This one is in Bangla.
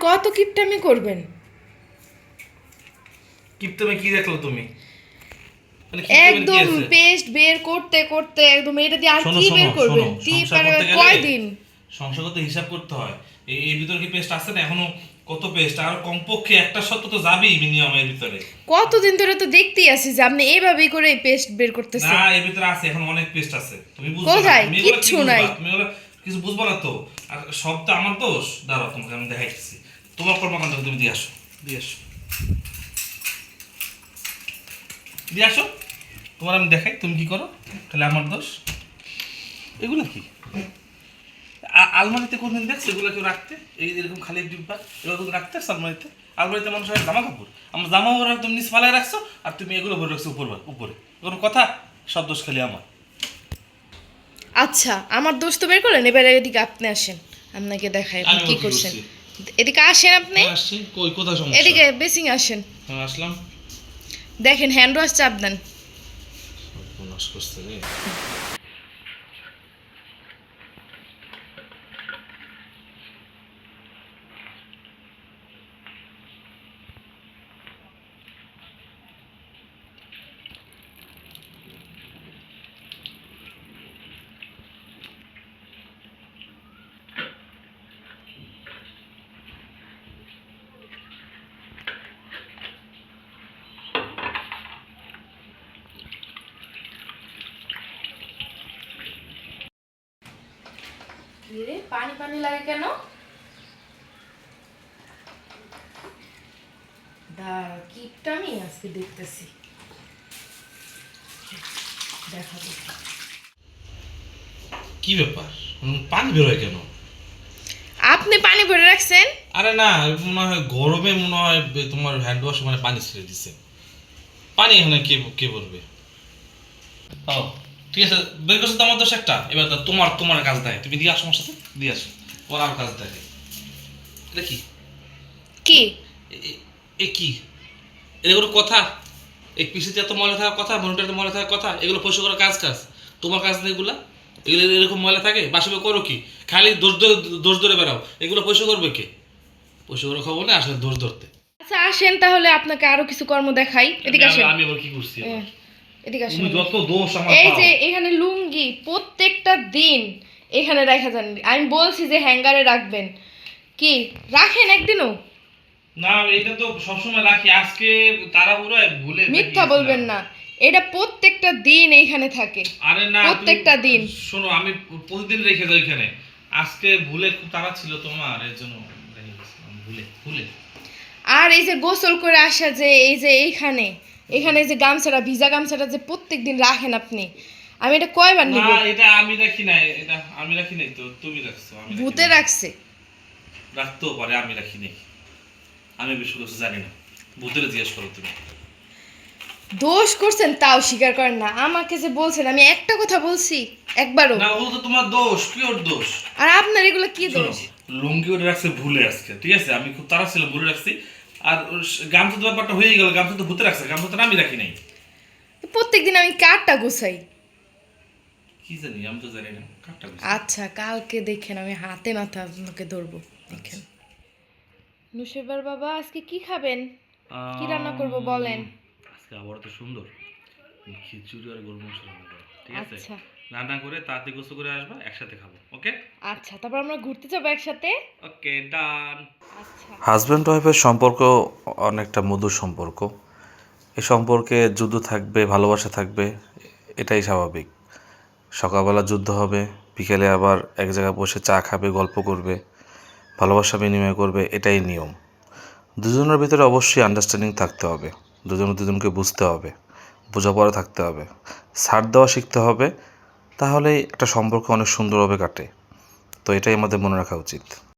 কত কিপটামি করবেন? কিপ্তমে কি দেখল তুমি? মানে কি একদম পেস্ট বের করতে করতে একদম এটা দিয়ে আর কি বের করবেন? গেলে- কয়দিন? সংসারগত হিসাব করতে হয়। এই এর ভিতরে কি পেস্ট আছে না? এখনও কত পেস্ট? আর কমপক্ষে একটা শত তো যাবেই মিনিমাম এর ভিতরে। কতদিন ধরে তো দেখতেই আছি যে আপনি এইভাবেই করে পেস্ট বের করতেছেন। না এর ভিতরে আছে এখন অনেক পেস্ট আছে। তুমি বুঝবে না। কোথায়? কিচ্ছু নাই। তুমি কিছু বুঝব না তো। আর সব তো আমার দোষ। দাঁড়াও তোমাকে আমি দেখাইতেছি। তোমার কর্মকাণ্ড তুমি দিয়ে আসো। দিয়ে আসো। দিয়ে আসো। তোমার আমি দেখাই তুমি কি করো? তাহলে আমার দোষ। এগুলো কি? আলমারিতে কোনদিন দেখছ? এগুলো কেউ রাখতে? এই যে এরকম খালি ডিব্বা এগুলো কোনদিন রাখতে আলমারিতে? আলমারিতে মানুষ হয় জামা কাপড় আমার জামা কাপড় তুমি নিচ ফালায় রাখছো আর তুমি এগুলো ভরে রাখছো উপর উপরে। কোনো কথা? সব দোষ খালি আমার। আচ্ছা আমার দোষ তো বের করেন এবার এদিকে আপনি আসেন। আপনাকে দেখাই আপনি কি করছেন? এদিকে আসেন আপনি। কই কোথা সমস্যা? এদিকে বেসিং আসেন। হ্যাঁ, আসলাম। দেখেন হ্যান্ড ওয়াশ চাপ দেন। সর্বনাশ করছে রে রে পানি পানি লাগে কেন? দাঁড়া কিপটা আমি আজকে দেখতেছি। দেখাবো কি ব্যাপার? পানি বেরোয় কেন? আপনি পানি ভরে রাখছেন? আরে না মনে হয় গরমে মনে হয় তোমার হ্যান্ড ওয়াশ মানে পানি ছেড়ে দিছে। পানি এখানে কে কে বলবে ও ঠিক আছে বের করছ তো আমার দোষ একটা? এবার তোমার তোমার কাজ দেয়। তুমি দিয়ে আসো আমার সাথে দিয়ে আসো। ওর আর কাজ দেয় এটা কি? কি? এ- কি? এটা কোনো কথা? এই পিসিতে এত ময়লা থাকার কথা মনিটরে ময়লা থাকার কথা এগুলো পরিষ্কার করার কাজ কাজ। তোমার কাজ নেই এগুলা? এগুলো এরকম ময়লা থাকে? বাসবে করো কি? খালি দোষ ধরে দোষ ধরে বেড়াও। এগুলো পরিষ্কার করবে কে? পরিষ্কার করার খবর নেই আসলে দোষ ধরতে। আচ্ছা আসেন তাহলে আপনাকে আরও কিছু কর্ম দেখাই। এদিকে আমি- আসেন। আমি আবার কি করছি? এ, এদিকে আসেন যত দোষ আমার এই যে এখানে লুঙ্গি প্রত্যেকটা দিন এখানে রাখা যান। আমি বলছি যে হ্যাঙ্গারে রাখবেন। কি? রাখেন একদিনও? না এটা তো সবসময় রাখি। আজকে ভুলে মিথ্যা বলবেন না। এটা প্রত্যেকটা দিন এইখানে থাকে। আরে না প্রত্যেকটা দিন। শোনো আমি প্রতিদিন রেখে যাই এখানে। আজকে ভুলে খুব তাড়া ছিল তোমার এর জন্য ভুলে ভুলে। আর এই যে গোসল করে আসা যে এই যে এইখানে এখানে যে গামছাটা ভিজা গামছাটা যে প্রত্যেক দিন রাখেন আপনি আমি এটা কয়বার নিব? না এটা আমি রাখি নাই এটা আমি রাখি নাই তো তুমি রাখছো আমি ভূতে রাখছে? রাখতেও পারে আমি রাখি নাই। আমি বেশি কিছু জানি না ভূতের জিজ্ঞেস করো তুমি। দোষ করছেন তাও স্বীকার করেন না। আমাকে যে বলছেন আমি একটা কথা বলছি একবারও। না ও তো তোমার দোষ কি ওর দোষ। আর আপনার এগুলো কি দোষ? লুঙ্গি ওটা রাখছে ভুলে আজকে ঠিক আছে? আমি খুব তাড়া ছিল ভুলে রাখছি। আর গামছা তো ব্যাপারটা হয়ে গেল গামছা তো ভূতে রাখছে গামছা তো আমি রাখি নাই। প্রত্যেকদিন আমি কারটা গুছাই। কি জানি আমি তো জানি না কাঠটা। আচ্ছা কালকে দেখেন আমি হাতে নাতে আপনাকে ধরবো দেখেন। নুসেবার বাবা আজকে কি খাবেন? কি রান্না করব বলেন। আজকে আবার তো সুন্দর। খিচুড়ি আর গরু মাংস রান্না ঠিক আছে? আচ্ছা। রান্না করে তাড়াতাড়ি গোসল করে আসবা একসাথে খাব ওকে? আচ্ছা তারপর আমরা ঘুরতে যাব একসাথে? ওকে ডান। আচ্ছা। হাজব্যান্ড ওয়াইফের সম্পর্ক অনেকটা মধুর সম্পর্ক। এই সম্পর্কে যুদ্ধ থাকবে ভালোবাসা থাকবে এটাই স্বাভাবিক। সকালবেলা যুদ্ধ হবে বিকেলে আবার এক জায়গায় বসে চা খাবে গল্প করবে ভালোবাসা বিনিময় করবে এটাই নিয়ম। দুজনের ভিতরে অবশ্যই আন্ডারস্ট্যান্ডিং থাকতে হবে। দুজন দুজনকে বুঝতে হবে বোঝাপড়া থাকতে হবে। ছাড় দেওয়া শিখতে হবে তাহলেই একটা সম্পর্ক অনেক সুন্দরভাবে কাটে। তো এটাই আমাদের মনে রাখা উচিত।